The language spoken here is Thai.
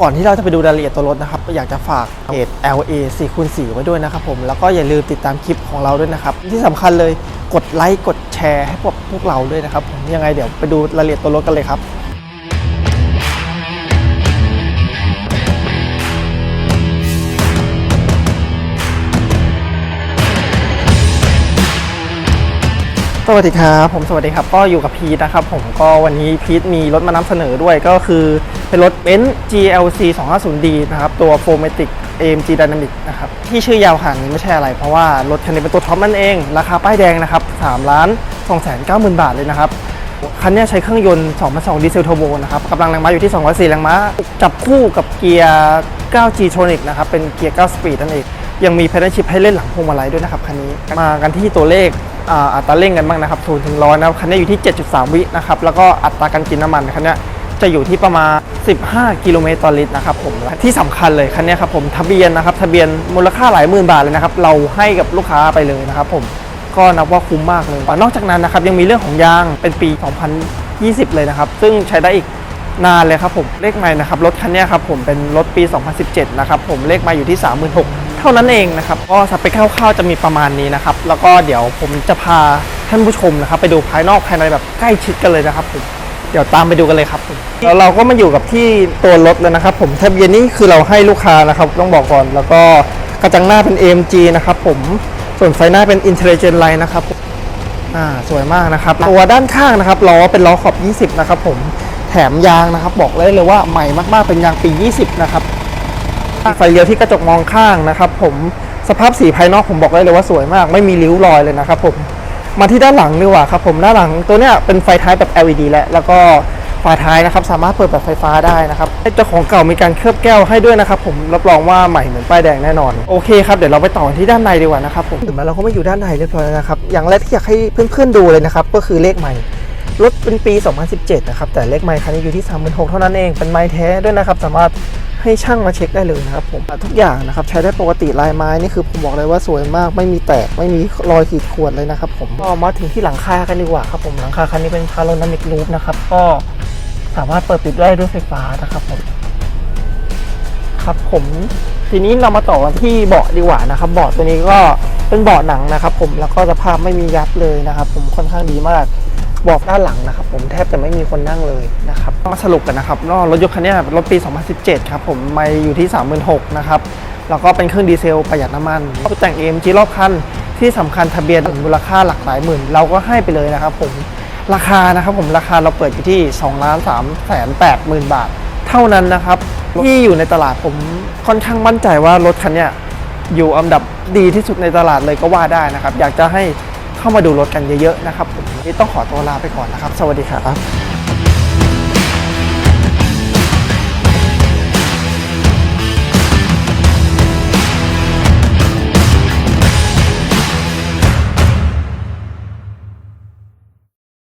ก่อนที่เราจะไปดูรายละเอียดตัวรถนะครับอยากจะฝากเพจ LA 4คูณ4ไว้ด้วยนะครับผมแล้วก็อย่าลืมติดตามคลิปของเราด้วยนะครับ ที่สำคัญเลยกดไลค์กดแชร์ให้พวกพวกเราด้วยนะครับผมยังไงเดี๋ยวไปดูรายละเอียดตัวรถกันเลยครับ สวัสดีครับผมสวัสดีครับก็อยู่กับพีทนะครับผมก็วันนี้พีทมีรถมานำเสนอด้วยก็คือเป็นรถ b e n z GLC 250D นะครับตัว f o r m a t i c AMG Dynamic นะครับที่ชื่อยาวขนาดนี้ไม่ใช่อะไร เพราะว่ารถคันนี้เป็นตัวท็อปนั่นเอง ราคาป้ายแดงนะครับ3ล้าน2 9 0 0 0 0 บาทเลยนะครับคันนี้ใช้เครื่องยนต์ 2.2 ดีเซลเทอร์โบนะครับกำลังแรงม้าอยู่ที่ 204 แรงม้า จับคู่กับเกียร์ 9G Tronic นะครับเป็นเกียร์ 9 สปีดนั่นเอง ยังมี pedal shift ให้เล่นหลังพวงมาลัยด้วยนะครับคันนี้ มากันที่ตัวเลขอัตราเร่งกันบ้างนะครับ0ถึง100นะครับคันนี้อยู่ที่ 7.3 วินะครับแล้วก็อัตราการกินน้ำมันคันนี้จะอยู่ที่ประมาณ 15 กิโลเมตรต่อลิตรนะครับผมที่สำคัญเลยคันนี้ครับผมทะเบียนนะครับทะเบียนมูลค่าหลายหมื่นบาทเลยนะครับเราให้กับลูกค้าไปเลยนะครับผมก็นับว่าคุ้มมากเลย นอกจากนั้นนะครับยังมีเรื่องของยางเป็นปี 2020 เลยนะครับ ซึ่งใช้ได้อีกนานเลยครับผมเลขไมล์นะครับรถคันนี้ครับผมเป็นรถปี 2017 นะครับผมเลขมล์อยู่ที่ 36 เท่านั้นเองนะครับก็สเปคคร่าวๆจะมีประมาณนี้นะครับ แล้วก็เดี๋ยวผมจะพาท่านผู้ชมนะครับ ไปดูภายนอกภายในแบบใกล้ชิดกันเลยนะครับผมเดี๋ยวตามไปดูกันเลยครับผมแล้วเราก็มาอยู่กับที่ตัวรถแล้วนะครับ ผมทะเบียนนี้คือเราให้ลูกค้านะครับต้องบอกก่อน แล้วก็กระจังหน้าเป็น AMG นะครับผมส่วนไฟหน้าเป็น Intelligent Light นะครับผมอ่าสวยมากนะครับ ตัวด้านข้างนะครับล้อเป็นล้อขอบ 20 นะครับผมแถมยางนะครับ บอกเลยเลยว่าใหม่มากๆเป็นยางปี 20 นะครับ ไฟเลี้ยวที่กระจกมองข้างนะครับผมสภาพสีภายนอกผมบอกได้เลยว่าสวยมาก ไม่มีริ้วรอยเลยนะครับผมมาที่ด้านหลังดีกว่าครับผมด้านหลังตัวเนี้ยเป็นไฟท้ายแบบ LED แล้วแล้วก็ฝาท้ายนะครับสามารถเปิดแบบไฟฟ้าได้นะครับเจ้าของเก่ามีการเคลือบแก้วให้ด้วยนะครับผมรับรองว่าใหม่เหมือนป้ายแดงแน่นอนโอเคครับเดี๋ยวเราไปต่อที่ด้านในดีกว่านะครับผมถึงแม้เราก็ไม่อยู่ด้านในเรียบร้อยแล้วนะครับอย่างแรกที่อยากให้เพื่อนๆดูเลยนะครับก็คือเลขใหม่รถเป็นปี 2017 นะครับ แต่เลขไมค์คันนี้อยู่ที่ 36,000เท่านั้นเอง เป็นไมค์แท้ด้วยนะครับ สามารถ ให้ช่างมาเช็คได้เลยนะครับผมทุกอย่างนะครับใช้ได้ปกติลายไม้นี่คือผมบอกเลยว่าสวยมากไม่มีแตกไม่มีรอยขีดข่วนเลยนะครับผมก็มาถึงที่หลังคากันดีกว่าครับผมหลังคาคันนี้เป็นพาโรนามิกลูปนะครับก็สามารถเปิดปิดได้ด้วยไฟฟ้านะครับผมครับผมทีนี้เรามาต่อกันที่เบาะดีกว่านะครับเบาะตัวนี้ก็เป็นเบาะหนังนะครับ ผมแล้วก็สภาพไม่มียับเลยนะครับ ผมค่อนข้างดีมาก บาะด้านหลังนะครับผมแทบจะไม่มีคนนั่งเลยนะครับมาสรุปกันนะครับนอะรถยนต์คันนี้เป็นรถปี 2017 ครับผมไม่อยู่ที่ 36,000นะครับแล้วก็เป็นเครื่องดีเซลประหยัดน้ำมันตกแต่ง AMG รอบคันที่สำคัญทะเบียนมูลค่าหลักหลายหมื่น เราก็ให้ไปเลยนะครับผมราคานะครับผมราคาเราเปิดอยู่ที่2ล้าน3แสน8หมื่นบาท เท่านั้นนะครับที่อยู่ในตลาดผมค่อนข้างมั่นใจว่ารถคันนี้อยู่อันดับดีที่สุดในตลาดเลยก็ว่าได้นะครับ อยากจะให้ เข้ามาดูรถกันเยอะๆนะครับผมวันนี้ต้องขอตัวลาไปก่อนนะครับ สวัสดีครับ